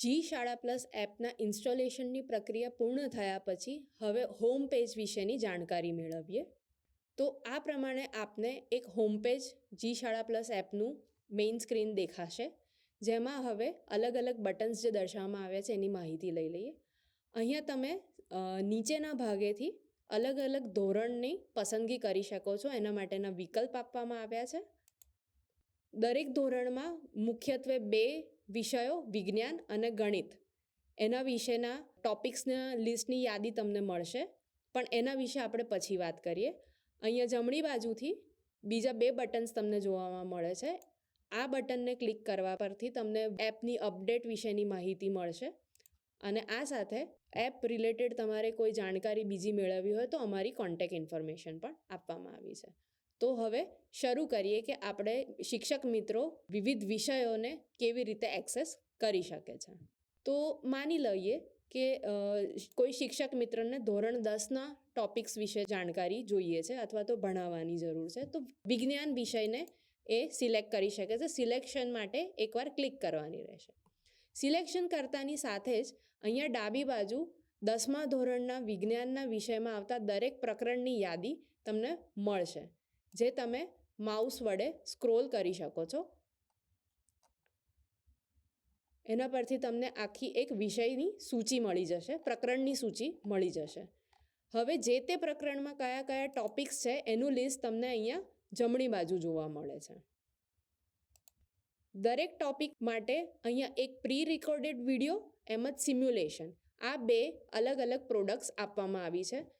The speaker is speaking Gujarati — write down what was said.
જી શાળા પ્લસ એપના ઇન્સ્ટોલેશનની પ્રક્રિયા પૂર્ણ થયા પછી હવે હોમ પેજ વિશેની જાણકારી મેળવીએ. તો આ પ્રમાણે આપને એક હોમ પેજ જી શાળા પ્લસ એપનું મેઇન સ્ક્રીન દેખાશે, જેમાં હવે અલગ અલગ બટન્સ જે દર્શાવવામાં આવ્યા છે એની માહિતી લઈ લઈએ. અહીંયા તમે નીચેના ભાગેથી અલગ અલગ ધોરણની પસંદગી કરી શકો છો, એના માટેના વિકલ્પ આપવામાં આવ્યા છે. દરેક ધોરણમાં મુખ્યત્વે બે વિષયો, વિજ્ઞાન અને ગણિત. એના વિશેના ટોપિક્સના લિસ્ટની યાદી તમને મળશે. પણ એના વિશે આપણે પછી વાત કરીએ. અહીંયા જમણી બાજુથી બીજા બે બટન્સ તમને જોવામાં મળે છે. આ બટનને ક્લિક કરવા પરથી તમને એપની અપડેટ વિશેની માહિતી મળશે. અને આ સાથે એપ રિલેટેડ તમારે કોઈ જાણકારી બીજી મેળવવી હોય તો અમારી કોન્ટેક ઇન્ફોર્મેશન પણ આપવામાં આવી છે. તો હવે શરૂ કરીએ કે આપણે શિક્ષક મિત્રો વિવિધ વિષયોને કેવી રીતે એક્સેસ કરી શકે છે. તો માની લઈએ કે કોઈ શિક્ષક મિત્રને ધોરણ દસના ટોપિક્સ વિશે જાણકારી જોઈએ છે અથવા તો ભણાવવાની જરૂર છે, તો વિજ્ઞાન વિષયને એ સિલેક્ટ કરી શકે છે. સિલેક્શન માટે એકવાર ક્લિક કરવાની રહેશે. સિલેક્શન કરતાની સાથે જ અહીંયા ડાબી બાજુ દસમા ધોરણના વિજ્ઞાનના વિષયમાં આવતા દરેક પ્રકરણની યાદી તમને મળશે. જે તમે માઉસ વડે સ્ક્રોલ કરી શકો છો. એના પરથી તમને આખી એક વિષયની સૂચિ મળી જશે, પ્રકરણની સૂચિ મળી જશે. હવે જે તે પ્રકરણમાં કયા કયા ટોપિક્સ છે, એનું લિસ્ટ તમને અહીંયા જમણી બાજુ જોવા મળે છે. દરેક ટોપિક માટે અહીંયા એક પ્રી રિકોર્ડેડ વીડિયો એમ જ સિમ્યુલેશન આ બે અલગ અલગ પ્રોડક્ટ્સ આપવામાં આવી છે.